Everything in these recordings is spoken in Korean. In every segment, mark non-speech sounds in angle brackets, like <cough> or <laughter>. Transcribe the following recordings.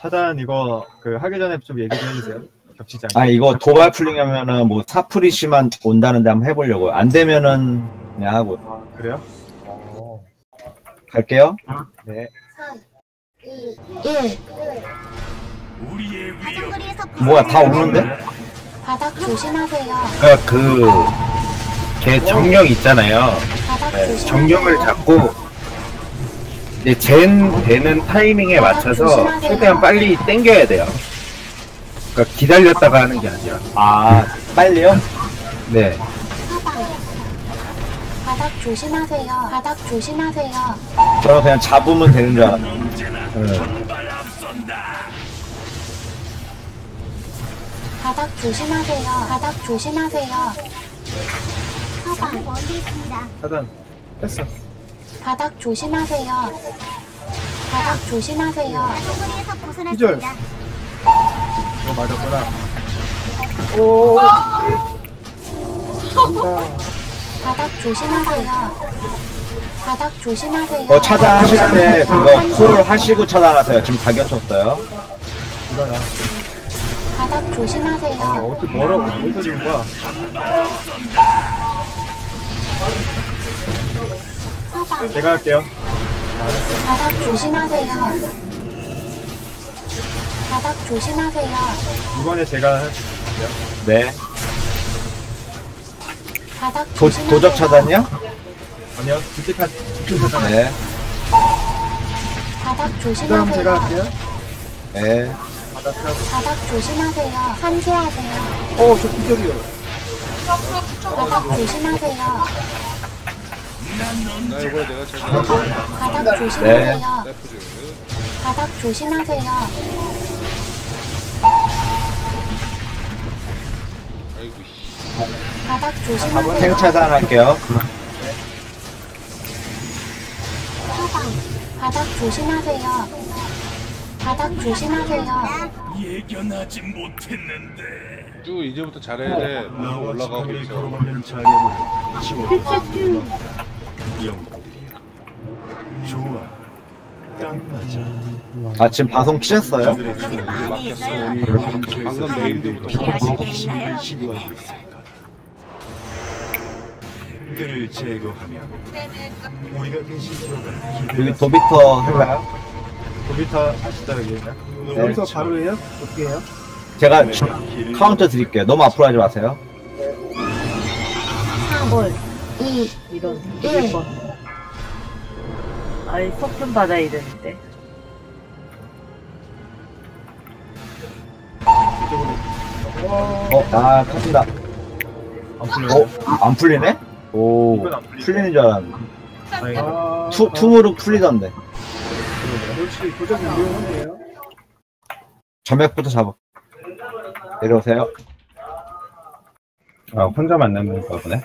차단 이거 그 하기 전에 좀 얘기 좀 해주세요. 겹치지 않게. 아 이거 도발 풀링하면은 뭐 사프리시만 온다는데 한번 해보려고. 안 되면은 그냥 하고 아, 그래요? 어. 갈게요. 네. 1. 뭐야 다 오는데? 바닥 조심하세요. 그러니까 그걔 정령 있잖아요. 네. 정령을 잡고 이제 젠 되는 타이밍에 맞춰서 최대한 빨리 당겨야 돼요. 그러니까 기다렸다가 하는 게 아니라. 아 빨리요? 네. 바닥 조심하세요. 바닥 조심하세요. 저는 그냥 잡으면 되는 줄 알았네. 응. 바닥 조심하세요. 바닥 조심하세요. 사방. 차단. 됐어. 바닥 조심하세요. 바닥 조심하세요. 기절. 이거 맞았구나. 바닥 조심하세요. 바닥 조심하세요. 어 차단하실 때 그거 콜 하시고 차단하세요. 지금 다 겹쳤어요. 이거야. 바닥 아, 조심하세요. 어떻게 뭐라고, 어디서 지금 거 제가 할게요. 바닥 조심하세요. 바닥 조심하세요. 이번에 제가 할게요. 네. 바닥 도, 조심하세요. 도적 차단이요? 아니요, 직직 차단. 네. 바닥 그다음 조심하세요. 제가 할게요. 네. 바닥 조심하세요. 함수하세요. 어, 저 기절이요. 바닥 조심하세요. 나 이거 내가 제가 바닥 조심하세요. 래프즈 바닥 조심하세요. 아이고 씨. 바닥 탱 조심하세요. 차단 할게요. 사방. 바닥 조심하세요. 바닥 조심하세요. 예견하지 못했는데 쭉 이제부터 잘해야 돼 올라가고 있어 <laughs> 영웅들이야 좋아 딱 맞아 아 지금 방송 키셨어요? 막혔어 방금 내일부터 신을 시도하고 있을 거다 그를 제거하면 우리가 대신 들어갈 여기 도비터 할까요? 도비타 하시다, 여기 그냥. 네. 여기서 바로 해요? 어떻게 해요? 제가 카운터 드릴게요. 너무 앞으로 하지 마세요. 3, 2, 이런 1. 1번 아이 속좀 받아야 되는데 어, 아, 터진다. 안 풀려요? 어, 안 풀리네? 오, 이건 안 풀리네. 풀리는 줄 알았는데. 다행이다. 투, 투무로 풀리던데. 솔직히 도적이 유용하네요. 점액부터 잡아. 내려오세요. 아, 혼자 만나는 거 보네.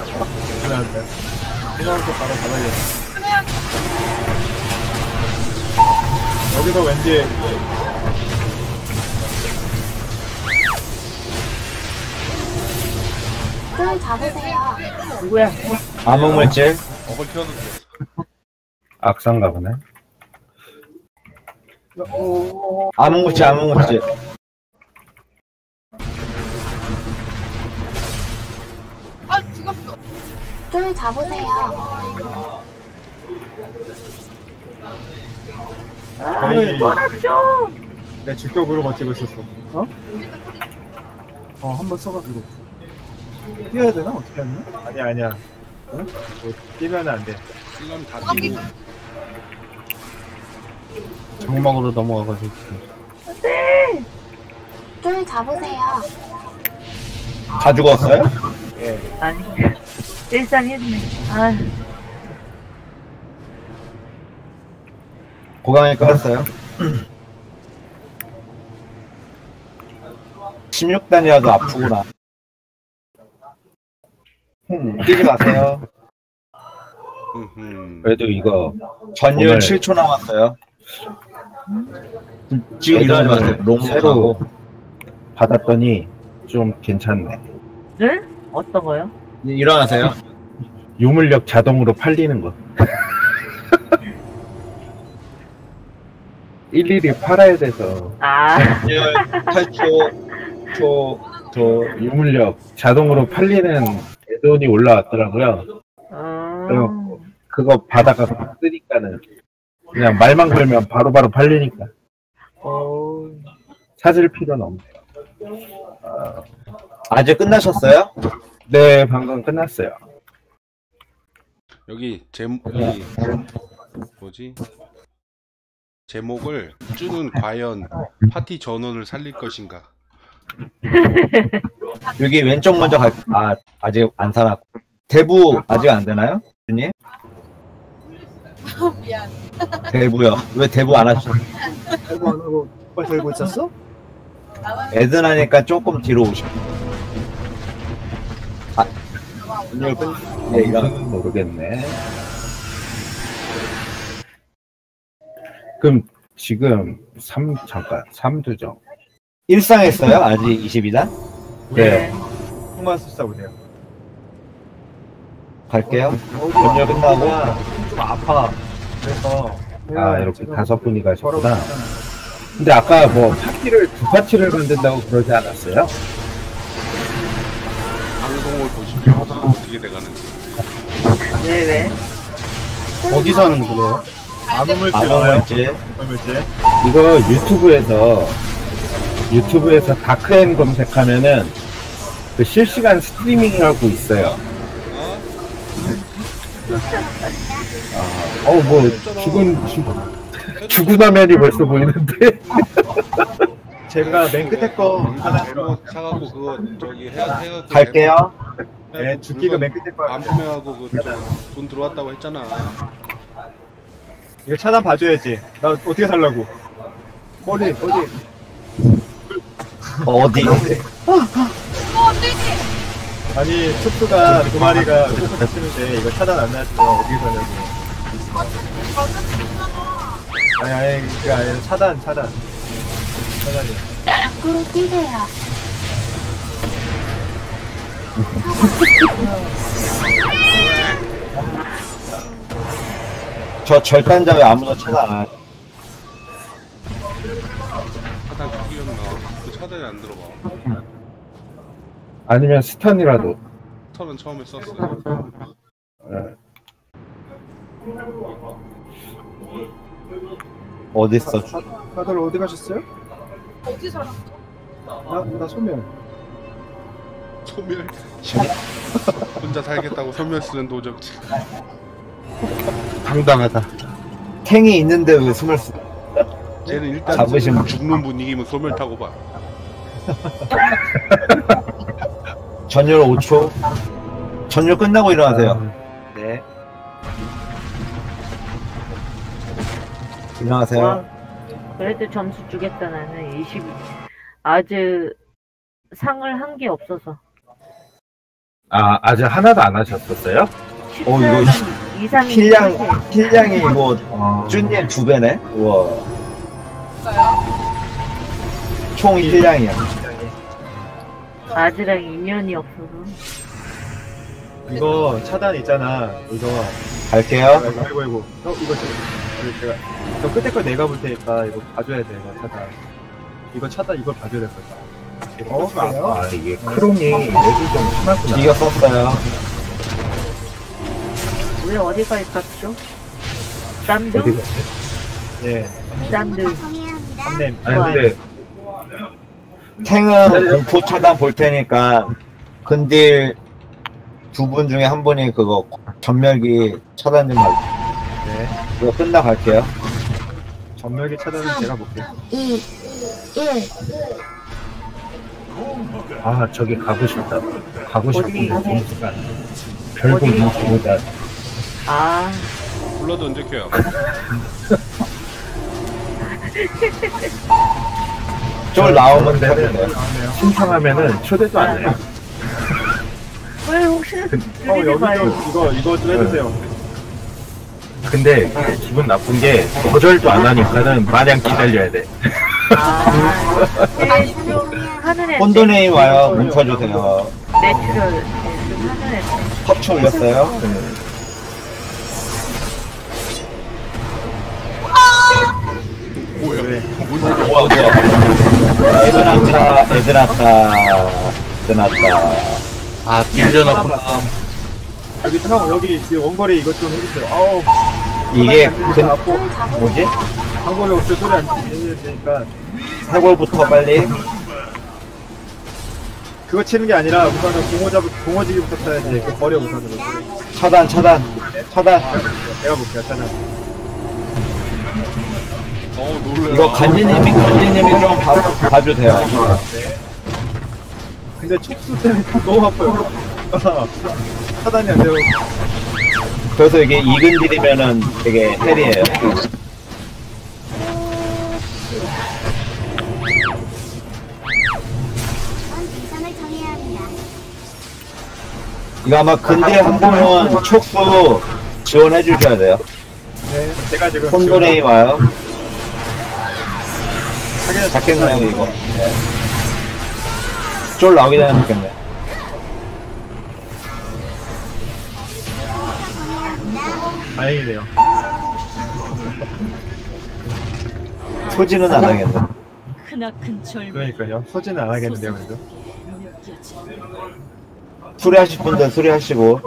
그래한테. 생각부터 바로 받아야겠다. 여기서 왠지 끈 잡으세요. 누구야 암흑물질. 어글 튀었는데 악상가 보네. 암흑물질, 암흑물질. 끈 잡으세요. 거의 내 직격으로 버티고 있었어. 어? 어, 한 번 써가지고. 뛰어야 되나? 어떻게 하냐? 아니야, 아니야. 응? 뭐, 뛰면 안 돼. 지금 다 뛰고 정막으로 넘어가가지고. 끈 잡으세요. 다 죽었어요? 아니 일상 했네 아 고강이 깔았어요. 16단이라도 <clears throat> 아프구나. 뛰지 마세요. 그래도 이거 전율 오늘- 7초 남았어요. 지금 일어나지 마세요. 롱 새로 새로 받았더니 좀 괜찮네. 네? 어떤 거요? 일어나세요. 유물력 자동으로 팔리는 거. <laughs> 일일이 팔아야 돼서 아, 전율 8초, 초, 초. 유물력 자동으로 팔리는 애돈이 올라왔더라고요. 음, 그거 받아가 쓰니까는 그냥 말만 걸면 바로바로 팔리니까 오, 찾을 필요는 없네요. 아직 끝나셨어요? 네, 방금 끝났어요. 여기 제목 이 뭐지? 제목을 쭈는 과연 파티 전원을 살릴 것인가? <laughs> 여기 왼쪽 먼저 갈, 아, 아직 안 살았고. 대부 아직 안 되나요? 주님? <laughs> 미안. 대부요. 왜 대부 안 하셨어요? 알고 안 하고 빨리 들고 있었어? 애든 하니까 조금 뒤로. 아, 끝, 네, 일어나. 이건 모르겠네. 그럼 지금 3 잠깐 3두정. 일상했어요? 아직 22단? 네. 통만 쓰다 보세요. 갈게요. 어디 전율 끝나고. 좀 아파. 그래서 아 이렇게 다섯 분이 가셨구나. 근데 아까 뭐 파티를 두 파티를 만든다고 그러지 않았어요? 방송을 보시면 어떻게 돼가는지. 네, 네. 어디서 하는 거예요? 알아요? 아무물질. 암흑물질. 이거 유튜브에서 유튜브에서 다크앤 검색하면은 그 실시간 스트리밍이라고 있어요. 아, 어, 뭐, 죽은, 죽, 죽은 화면이 벌써 보이는데? 제가 맨 끝에 거 하나 제목 사갖고 그거 저기 해 해갖고 갈게요. 네, 죽기가 맨 끝에 거안 구매하고 그돈 들어왔다고 했잖아. 이거 차단 봐줘야지. 나 어떻게 살라고? 어디 어디? 어디? 아니 촉수가 두 마리가 계속 다치는데 이거 차단 안 나왔으면 어떻게 살려고? 아니 아니 그게 아니라 차단 차단 차단이. 밖으로 뛰세요. <laughs> 저 절단자 왜 아무도 차단 안 하죠? 차단 죽이었나? 그 차단이 안 들어가. 아니면 스턴이라도. 턴은 처음에 썼어요. 어딨어? 다들 어디 가셨어요? 어디 살았어? 나나 소면. 소멸. <laughs> 혼자 살겠다고 소멸 쓰는 도적지. 당당하다. 탱이 있는데 왜 숨을 쓰? 쟤는 일단 잡으시면- 죽는 분위기면 소멸 타고 봐. <laughs> 전율 5초. 전율 끝나고 일어나세요. 네. 일어나세요. 와, 그래도 점수 주겠다, 나는. 20. 아주 상을 한 게 없어서. 아, 아직 하나도 안 하셨었어요? 어, 이거 2, 3, 힐량, 힐량이 이거 쭈님 두 배네? 우와. 총 힐량이야. 아즈랑 인연이 없어서. 이거 차단 있잖아. 이거 갈게요. 아이고 아이고 아이고. 어 이거 제가 제가 저 끝에 거 내가 볼 테니까 이거 봐줘야 돼 이거 차단. 이거 차단 이걸 봐줘야 될 거야. 어 그래요? 아, 이게 크롬이 렉이 좀 심하구나. 이겨 썼어요. 왜 어디가 있었죠? 쌈드? 어디가? 예. 쌈드. 한냄. 아니, 근데 탱은 공포 차단 볼 테니까 근딜 두 분 중에 한 분이 그거 전멸기 차단 좀 할. 네. 이거 끝나 갈게요. 전멸기 차단은 제가 볼게요. 2, 1. 아, 저기 가고 싶다. 가고 싶은 어디? 점수가 별거 어디? 인기보다 아, 블러드 언제 켜요? 쫄 나오면 되는데. 신청하면은 초대도 안 해요. 왜 혹시나 어, 드리지 여기 말고. 좀 이거, 이거 좀 해주세요. 근데 기분 나쁜 게 거절도 안 하니까는 마냥 기다려야 돼. 아, 네, 좀 하는 애. 혼돈에임 와요. 뭉쳐주세요. 내추럴. 네, 좀 하는 애. 컵초 올렸어요. 왜? 애들 왔다, 애들 왔다, 애들 왔다. 아, 빌려놨구나. 여기 형, 여기 지금 원거리 이것 좀 해주세요. 아우. 이게 그, 근, 앞고, 뭐지? 한국에 없을 소리 안 들려야 되니까. 해골부터 빨리. 그거 치는 게 아니라 우선은 공호 잡, 공호지기부터 쳐야지. 그 버려 우선으로. 차단, 차단, 차단. 내가 볼게요, 차단. 어 놀래. 이거 간지님이, 간지님이 좀 봐, 봐주세요. 근데 촉수 때문에 너무 아파요. 차단이 안 돼요. 그래서 이게 이근딜이면은 되게 헬이에요. 이거 아마 한 분은 촉수 지원해 주셔야 돼요. 네, 제가 지금. 혼돈에임 와요. 자기는 잡겠네요, 이거. 네. 쫄 나오게 되면 좋겠네. 다행이네요. 소지는 안 하겠네. 그러니까요. 소지는 안 하겠는데요, 그래도. 수리하실 분들 수리하시고.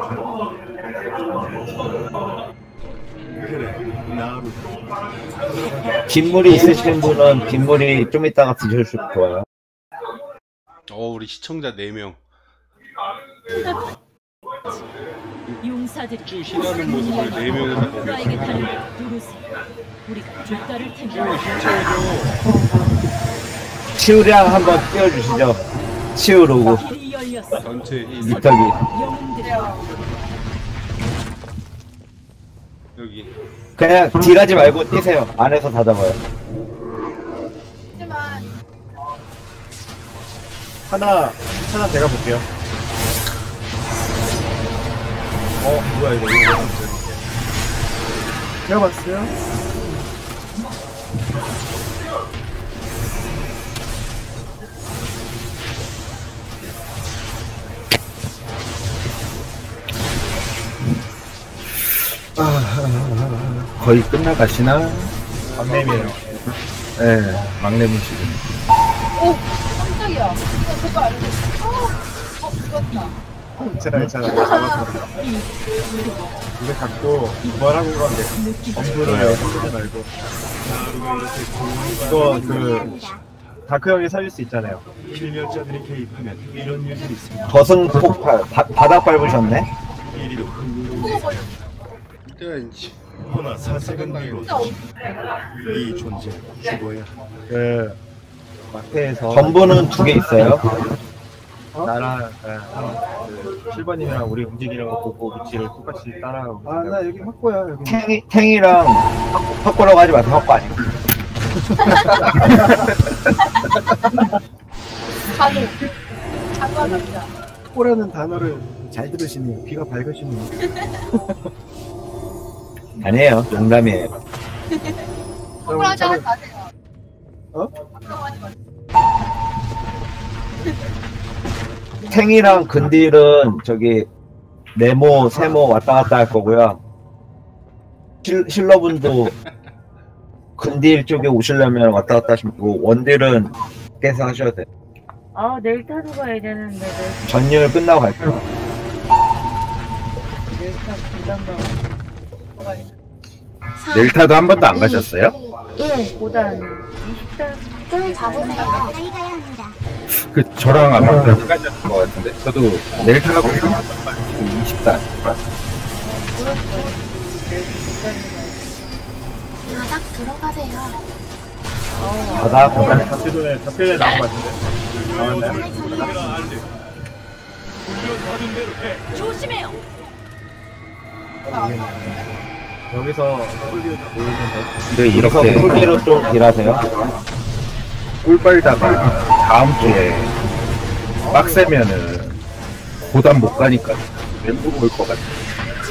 빗물이 있으신 분은 빗물이 좀 이따가 드셔주시면 좋아요. 어 우리 시청자 4명. 용사들이 쭉 희나는 모습을 4명이서 보고 누르세요 우리가 힘채워줘. 치우량 한번 띄워주시죠. 치우 로고. 전체 힐. 미터기. 영웅들이 여기. 그냥 딜하지 말고 뛰세요. 안에서 다 잡아요. 하나, 하나 제가 볼게요. 어, 뭐야, 이거. 이거 봤어요. 제가 봤어요? 거의 끝나가시나? 막내미에요. 예, 막내 분식은. 괜찮아, 괜찮아. 잡았어. 이거 갖고, 뭐라고 그러는데. 엄두를 쓰지 말고. 이거, 그, 다크 형이 살릴 수 있잖아요. 필멸자들이 개입하면 이런 일들이 있습니다 저승 폭발. 바, 바닥 밟으셨네? 이리로 이 때가 이제 허나 사색은 미로다 이 존재 죽어야 그, 마트에서. 전부는 두 개 있어요. 나랑, 아, 그, 7번님이랑 우리 움직이는 거 보고 위치를 똑같이 따라하고. 아, 나 여기 확보야, 여기. 탱이, 탱이랑 확보라고 하지 마세요. 확보 아니고. 확보라는 단어를 잘 들으시네요. 귀가 밝으시네요. <laughs> 아니에요. 농담이에요. 확보하지 마세요. 어? 탱이랑 근딜은 저기 네모, 세모 왔다 갔다 할 거고요. 실, 힐러분도 근딜 쪽에 오시려면 왔다 갔다 하시면 되고 원딜은 깨서 하셔야 돼요. 아, 내일 타러 가야 되는데, 내일, 전율 끝나고 갈게요. 내일 타 부담감. 넬타도 한 번도 안 가셨어요? 1. 보단 20단. 쫄 잡으세요. 그, 저랑 아마 같이 가셨을 것 같은데. 저도 넬타하고 지금 20단. 바닥 들어가세요. 바닥, 전에, 잡기 전에 나온 것 같은데. 나왔나요? 조심해요 여기서. 근데 여기서 이렇게 폴리로 좀 딜하세요. 꿀 빨다가 다음 주에 빡세면은 고단 못 가니까 멘붕 올것 같아.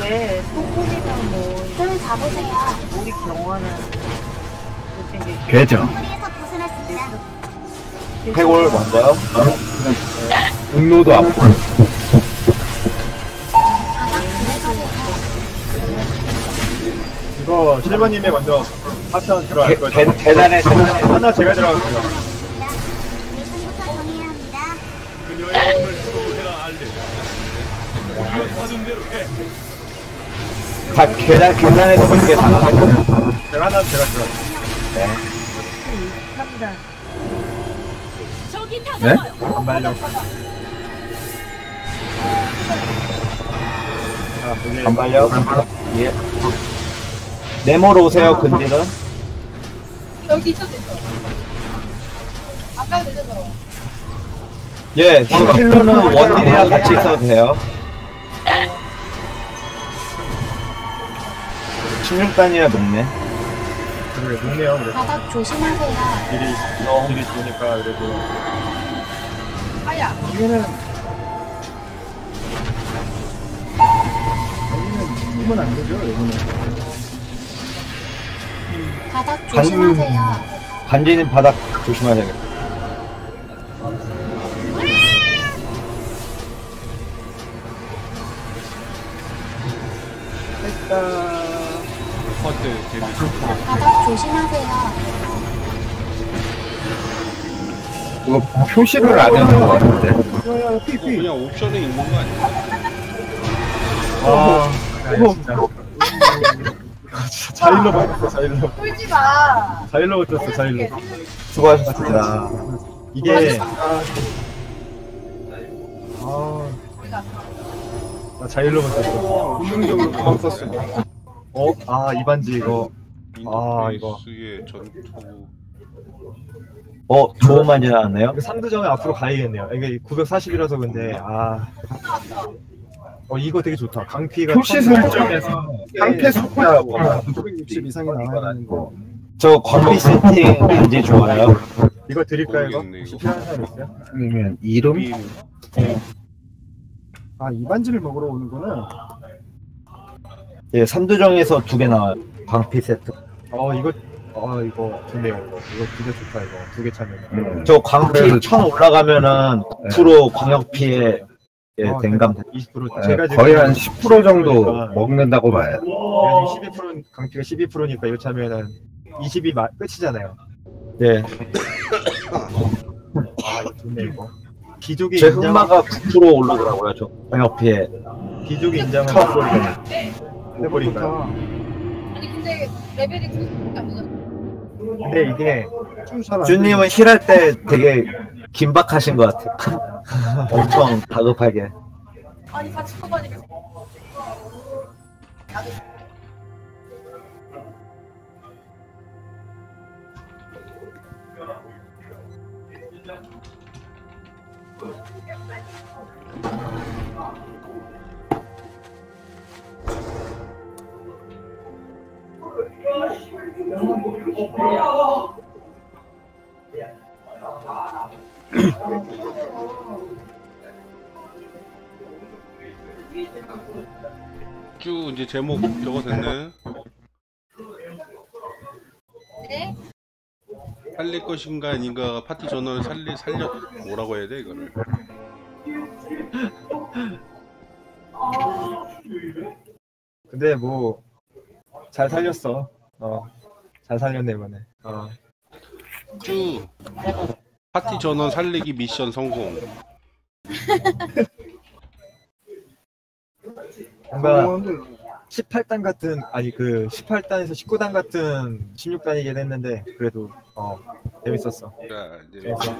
왜 소금이랑 뭐끈 잡으세요. 우리 경화는 그렇게 괴정. 해골 먼저요. 분노도 아프고 실버님이 먼저 파편 들어갈 계- 거죠. 계- 계단에 하나 제가 들어갈게요. 다 계단 계단에서 그렇게 나가요. 제가 하나 제가 들어갈게요. 네? 반발력. 자, 반발력. 예. 네모로 오세요. 근딜은. 여기 있어도 됐어. 아까 되잖아. 예. 힐러는 원딜이랑 같이 있어도 돼요. 16단이야 높네. 그래, 높네요. 그래. 바닥 조심하세요. 어, 일이 좋으니까 그래도 아야. 이거는 여기는 이면 안 되죠. 여기는 바닥 조심하세요. 반지는 바닥 조심하셔야겠다. 퍼트 데미지. 바닥 조심하세요. 이거 표시를 안 해놓은 것 같은데. 그냥 옵션에 있는 거 아니야? 아, 야, 진짜. <laughs> 자일로 바뀌었어. 자일로. 꿀지 마. 자일로 붙었어. 자일로. 수고하셨습니다. 이게 아, 나 자일로 붙었어. 본능적으로 가만 썼어. 어? 아, 이 반지 이거. 아, 이거. 인터페이스의 전투. 어, 좋은 반지 나왔네요. 이거 3두 점에 앞으로 가야겠네요. 이게 940이라서 근데 아. 어 이거 되게 좋다. 강피가 표시 설정에서 상패 숫자하고 960 이상이 나와야 되는 거. 저 광피 세팅 반지 좋아요. 이거 드릴까요 이거? 혹시. 필요한 사람 있어요? 아니면 이름? 빔. 아이 반지를 먹으러 오는구나. 예, 삼두정에서 두 개 나와요. 광피 세트. 어 이거 어 이거 좋네요 이거. 이거 되게 좋다 이거 두 개 차면. 음. 저 광피 1000 올라가면은 9% 광역 피해 예, 어, 댕감. 20% 예, 제가 지금 거의 한 10% 정도 그러니까 먹는다고 봐요. 지금 12% 강피가 12%니까 이거 차면은 20이 마, 끝이잖아요. 예. 아 이거 좋네 이거. 기족이 제 인정 흑마가 9% 오르더라고요. 저 피해. 기족이 인정은 해버릴까요? 아니 근데 레벨이 90이 아니잖아. 근데 이게 주님은 힐할 때 되게 긴박하신 것 같아요. <laughs> 엄청 다급하게. 아니 같이 커가니까. 쭉 이제 제목 적어졌네. 네? 살릴 것인가 아닌가 파티 전원을 살리 살려 뭐라고 해야 돼 이거를. 근데 뭐 잘 살렸어. 어. 잘 살렸네 이번에. 어. 쭉 파티 전원 살리기 미션 성공. 뭔가 18단 같은 아니 그 18단에서 19단 같은 16단이긴 했는데 그래도 어 재밌었어. 자 이제 재밌어.